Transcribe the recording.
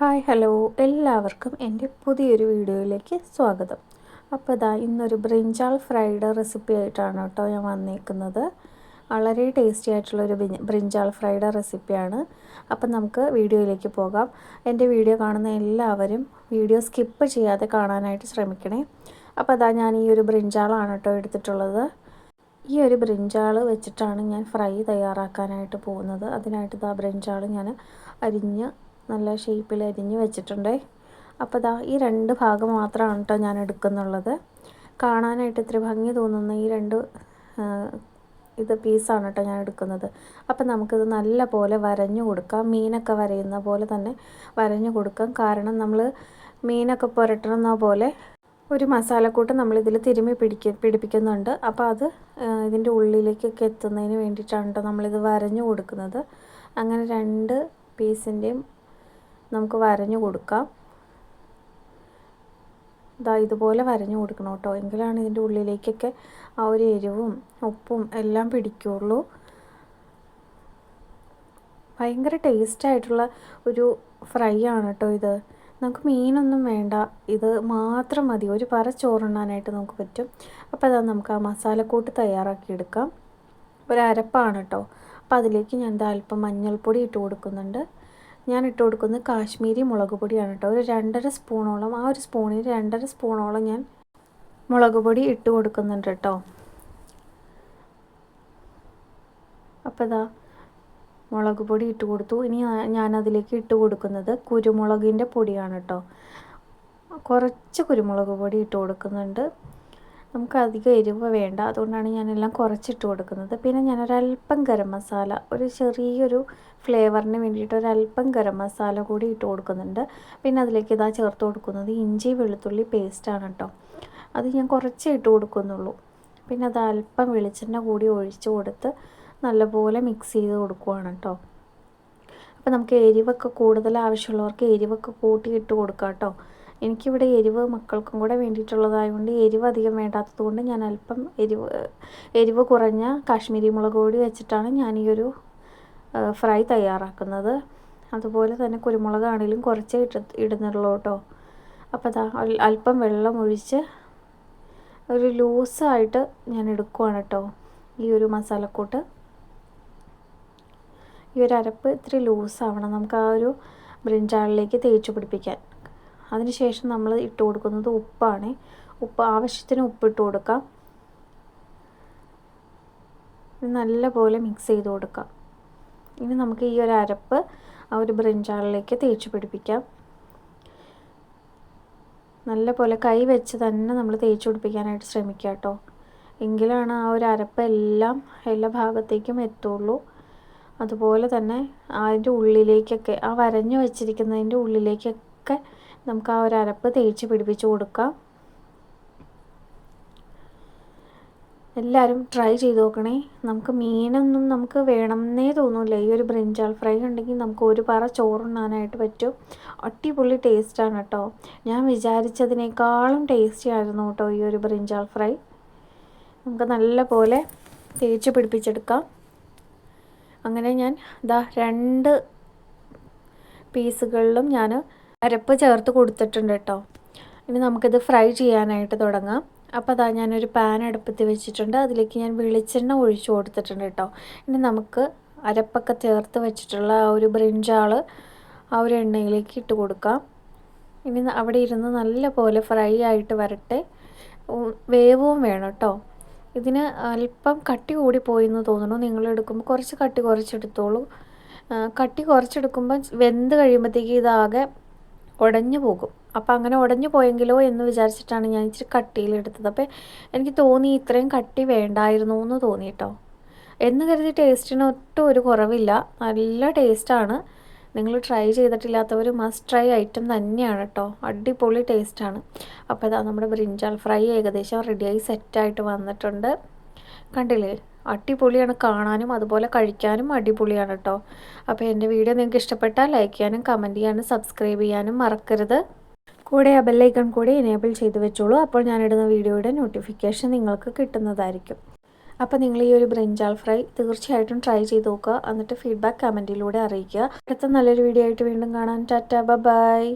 Hi hello. എല്ലാവർക്കും എന്റെ പുതിയൊരു വീഡിയോയിലേക്ക് സ്വാഗതം. അപ്പോൾ ഇതാ ഇന്നൊരു ബ്രിഞ്ചാൾ ഫ്രൈഡ് റെസിപ്പി ആയിട്ടാണ് കേട്ടോ ഞാൻ വന്നേക്കുന്നത്. വളരെ ടേസ്റ്റി ആയിട്ടുള്ളൊരു ബ്രിഞ്ചാൾ ഫ്രൈഡ് റെസിപ്പിയാണ്. അപ്പം നമുക്ക് വീഡിയോയിലേക്ക് പോകാം. എന്റെ വീഡിയോ കാണുന്ന എല്ലാവരും വീഡിയോ സ്കിപ്പ് ചെയ്യാതെ കാണാനായിട്ട് ശ്രമിക്കണേ. അപ്പോൾ അതാ ഞാൻ ഈ ഒരു ബ്രിഞ്ചാളാണ് കേട്ടോ എടുത്തിട്ടുള്ളത്. ഈ ഒരു ബ്രിഞ്ചാൾ വെച്ചിട്ടാണ് ഞാൻ ഫ്രൈ തയ്യാറാക്കാനായിട്ട് പോകുന്നത്. അതിനായിട്ട് ഇതാ ബ്രിഞ്ചാൾ ഞാൻ അരിഞ്ഞ് നല്ല ഷേപ്പിൽ അരിഞ്ഞ് വെച്ചിട്ടുണ്ട്. അപ്പോൾ ഇതാ ഈ രണ്ട് ഭാഗം മാത്രമാണ് കേട്ടോ ഞാൻ എടുക്കുന്നുള്ളത്. കാണാനായിട്ട് ഇത്തിരി ഭംഗി തോന്നുന്ന ഈ രണ്ട് ഇത് പീസാണ് കേട്ടോ ഞാൻ എടുക്കുന്നത്. അപ്പം നമുക്കിത് നല്ല പോലെ വരഞ്ഞു കൊടുക്കാം. മീനൊക്കെ വരയുന്ന പോലെ തന്നെ വരഞ്ഞു കൊടുക്കാം. കാരണം നമ്മൾ മീനൊക്കെ പുരട്ടണമെന്ന പോലെ ഒരു മസാലക്കൂട്ട് നമ്മളിതിൽ തിരുമ്മി പിടിക്ക പിടിപ്പിക്കുന്നുണ്ട്. അപ്പോൾ അത് ഇതിന്റെ ഉള്ളിലേക്കൊക്കെ എത്തുന്നതിന് വേണ്ടിയിട്ടാണ് കേട്ടോ നമ്മളിത് വരഞ്ഞു കൊടുക്കുന്നത്. അങ്ങനെ രണ്ട് പീസിന്റെയും നമുക്ക് വരഞ്ഞു കൊടുക്കാം. ഇതാ ഇതുപോലെ വരഞ്ഞു കൊടുക്കണം കേട്ടോ. എങ്കിലാണ് ഇതിന്റെ ഉള്ളിലേക്കൊക്കെ ആ ഒരു എരിവും ഉപ്പും എല്ലാം പിടിക്കുള്ളൂ. ഭയങ്കര ടേസ്റ്റായിട്ടുള്ള ഒരു ഫ്രൈ ആണ് കേട്ടോ ഇത്. നമുക്ക് മീനൊന്നും വേണ്ട. ഇത് മാത്രം മതി. ഒരു പറ ചോറുണ്ണാനായിട്ട് നമുക്ക് പറ്റും. അപ്പോൾ അതാ നമുക്ക് ആ മസാലക്കൂട്ട് തയ്യാറാക്കി എടുക്കാം. ഒരു അരപ്പാണ് കേട്ടോ. അപ്പോൾ അതിലേക്ക് ഞാൻ അല്പം മഞ്ഞൾപ്പൊടി ഇട്ട് കൊടുക്കുന്നുണ്ട്. ഞാൻ ഇട്ട് കൊടുക്കുന്നത് കാശ്മീരി മുളക് പൊടിയാണ് കേട്ടോ. ഒരു രണ്ടര സ്പൂണോളം ആ ഒരു സ്പൂണിൽ രണ്ടര സ്പൂണോളം ഞാൻ മുളക് പൊടി ഇട്ട് കൊടുക്കുന്നുണ്ട് കേട്ടോ. അപ്പോൾ ഇതാ മുളക് പൊടി ഇട്ട് കൊടുത്തു. ഇനി ഞാനതിലേക്ക് ഇട്ട് കൊടുക്കുന്നത് കുരുമുളകിന്റെ പൊടിയാണ് കേട്ടോ. കുറച്ച് കുരുമുളക് പൊടി ഇട്ട് കൊടുക്കുന്നുണ്ട്. നമുക്ക് അധികം എരിവ് വേണ്ട. അതുകൊണ്ടാണ് ഞാനെല്ലാം കുറച്ചിട്ട് കൊടുക്കുന്നത്. പിന്നെ ഞാനൊരല്പം ഗരം മസാല ഒരു ചെറിയൊരു ഫ്ലേവറിന് വേണ്ടിയിട്ട് ഒരല്പം ഗരം മസാല കൂടി ഇട്ട് കൊടുക്കുന്നുണ്ട്. പിന്നെ അതിലേക്ക് ഇതാ ചേർത്ത് കൊടുക്കുന്നത് ഇഞ്ചി വെളുത്തുള്ളി പേസ്റ്റാണ് കേട്ടോ അത് ഞാൻ കുറച്ചേ ഇട്ട് കൊടുക്കുന്നുള്ളൂ. പിന്നെ അത് അല്പം വെളിച്ചെണ്ണ കൂടി ഒഴിച്ച് കൊടുത്ത് നല്ലപോലെ മിക്സ് ചെയ്ത് കൊടുക്കുവാണ് കേട്ടോ അപ്പോൾ നമുക്ക് എരിവൊക്കെ കൂടുതൽ ആവശ്യമുള്ളവർക്ക് എരിവൊക്കെ കൂട്ടി ഇട്ട് കൊടുക്കാം കേട്ടോ എനിക്കിവിടെ എരിവ് മക്കൾക്കും കൂടെ വേണ്ടിയിട്ടുള്ളതായതുകൊണ്ട് എരിവ് അധികം വേണ്ടാത്തത് കൊണ്ട് ഞാൻ അല്പം എരിവ് എരിവ് കുറഞ്ഞ കാശ്മീരി മുളക് പൊടി വെച്ചിട്ടാണ് ഞാൻ ഈ ഒരു ഫ്രൈ തയ്യാറാക്കുന്നത്. അതുപോലെ തന്നെ കുരുമുളകാണെങ്കിലും കുറച്ചേ ഇട്ട് ഇടുന്നുള്ളൂ കേട്ടോ. അപ്പോൾ അതാ അല്പം വെള്ളം ഒഴിച്ച് ഒരു ലൂസായിട്ട് ഞാൻ എടുക്കുവാണ് കേട്ടോ ഈ ഒരു മസാലക്കൂട്ട്. ഈ ഒരു അരപ്പ് ഇത്തിരി ലൂസാവണം. നമുക്ക് ആ ഒരു ബ്രിഞ്ചാളിലേക്ക് തേച്ച് പിടിപ്പിക്കാൻ. അതിനുശേഷം നമ്മൾ ഇട്ട് കൊടുക്കുന്നത് ഉപ്പാണ്. ഉപ്പ് ആവശ്യത്തിന് ഉപ്പ് ഇട്ട് കൊടുക്കാം നല്ലപോലെ മിക്സ് ചെയ്ത് കൊടുക്കാം. ഇനി നമുക്ക് ഈ ഒരു അരപ്പ് ആ ഒരു ബ്രിഞ്ചാളിലേക്ക് തേച്ച് പിടിപ്പിക്കാം. നല്ല പോലെ കൈ വെച്ച് തന്നെ നമ്മൾ തേച്ച് പിടിപ്പിക്കാനായിട്ട് ശ്രമിക്കുക കേട്ടോ. എങ്കിലാണ് ആ ഒരു അരപ്പ് എല്ലാം എല്ലാ ഭാഗത്തേക്കും എത്തുള്ളൂ. അതുപോലെ തന്നെ അതിന്റെ ഉള്ളിലേക്കൊക്കെ ആ വരഞ്ഞു വെച്ചിരിക്കുന്നതിന്റെ ഉള്ളിലേക്കൊക്കെ നമുക്ക് ആ ഒരു അരപ്പ് തേച്ച് പിടിപ്പിച്ച് കൊടുക്കാം. എല്ലാവരും ട്രൈ ചെയ്ത് നോക്കണേ. നമുക്ക് മീനൊന്നും നമുക്ക് വേണമെന്നേ തോന്നില്ല ഈ ഒരു ബ്രിഞ്ചാൾ ഫ്രൈ ഉണ്ടെങ്കിൽ നമുക്ക് ഒരു പറ ചോറുണ്ണാനായിട്ട് പറ്റും. അടിപൊളി ടേസ്റ്റാണ് കേട്ടോ ഞാൻ വിചാരിച്ചതിനേക്കാളും ടേസ്റ്റി ആയിരുന്നു കേട്ടോ ഈ ഒരു ബ്രിഞ്ചാൾ ഫ്രൈ നമുക്ക് നല്ല പോലെ തേച്ച് പിടിപ്പിച്ചെടുക്കാം. അങ്ങനെ ഞാൻ ഇതാ രണ്ട് പീസുകളിലും ഞാൻ അരപ്പ് ചേർത്ത് കൊടുത്തിട്ടുണ്ട് കേട്ടോ. ഇനി നമുക്കിത് ഫ്രൈ ചെയ്യാനായിട്ട് തുടങ്ങാം. അപ്പോൾ അതാ ഞാനൊരു പാൻ അടുപ്പത്ത് വെച്ചിട്ടുണ്ട്. അതിലേക്ക് ഞാൻ വെളിച്ചെണ്ണ ഒഴിച്ചു കൊടുത്തിട്ടുണ്ട് കേട്ടോ. ഇനി നമുക്ക് അരപ്പൊക്കെ ചേർത്ത് വെച്ചിട്ടുള്ള ആ ഒരു ബ്രിഞ്ചാൾ ആ ഒരു എണ്ണയിലേക്ക് ഇട്ട് കൊടുക്കാം. ഇനി അവിടെ ഇരുന്ന് നല്ല പോലെ ഫ്രൈ ആയിട്ട് വരട്ടെ. വേവും വേണം കേട്ടോ. ഇതിന് അല്പം കട്ടി കൂടി പോയി എന്ന് തോന്നുന്നു. നിങ്ങൾ എടുക്കുമ്പോൾ കുറച്ച് കട്ടി കുറച്ചെടുത്തോളൂ. കട്ടി കുറച്ചെടുക്കുമ്പോൾ വെന്ത് കഴിയുമ്പോഴത്തേക്ക് ഇതാകെ ഉടഞ്ഞു പോകും. അപ്പോൾ അങ്ങനെ ഉടഞ്ഞു പോയെങ്കിലോ എന്ന് വിചാരിച്ചിട്ടാണ് ഞാൻ ഇച്ചിരി കട്ടിയിലെടുത്തത് അപ്പോൾ എനിക്ക് തോന്നി ഇത്രയും കട്ടി വേണ്ടായിരുന്നു എന്ന് തോന്നി കേട്ടോ എന്ന് കരുതി ടേസ്റ്റിന് ഒട്ടും ഒരു കുറവില്ല. നല്ല ടേസ്റ്റാണ് നിങ്ങൾ ട്രൈ ചെയ്തിട്ടില്ലാത്തവർ മസ്റ്റ് ട്രൈ ഐറ്റം തന്നെയാണ് കേട്ടോ അടിപൊളി ടേസ്റ്റാണ് അപ്പോൾ ഇതാ നമ്മുടെ ബ്രിഞ്ചാൾ ഫ്രൈ ഏകദേശം റെഡിയായി സെറ്റായിട്ട് വന്നിട്ടുണ്ട്. കണ്ടില്ലേ? അടിപൊളിയാണ് കാണാനും അതുപോലെ കഴിക്കാനും അടിപൊളിയാണ് കേട്ടോ അപ്പോൾ എന്റെ വീഡിയോ നിങ്ങൾക്ക് ഇഷ്ടപ്പെട്ടാൽ ലൈക്ക് ചെയ്യാനും കമന്റ് ചെയ്യാനും സബ്സ്ക്രൈബ് ചെയ്യാനും മറക്കരുത്. കൂടെ ആ ബെല്ലൈക്കൺ കൂടി എനേബിൾ ചെയ്ത് വെച്ചോളൂ. അപ്പോൾ ഞാനിടുന്ന വീഡിയോയുടെ നോട്ടിഫിക്കേഷൻ നിങ്ങൾക്ക് കിട്ടുന്നതായിരിക്കും. അപ്പോൾ നിങ്ങൾ ഈ ഒരു ബ്രിഞ്ചാൾ ഫ്രൈ തീർച്ചയായിട്ടും ട്രൈ ചെയ്ത് നോക്കുക. എന്നിട്ട് ഫീഡ്ബാക്ക് കമന്റിലൂടെ അറിയിക്കുക. അടുത്ത നല്ലൊരു വീഡിയോ ആയിട്ട് വീണ്ടും കാണാൻ ടാറ്റ ബൈ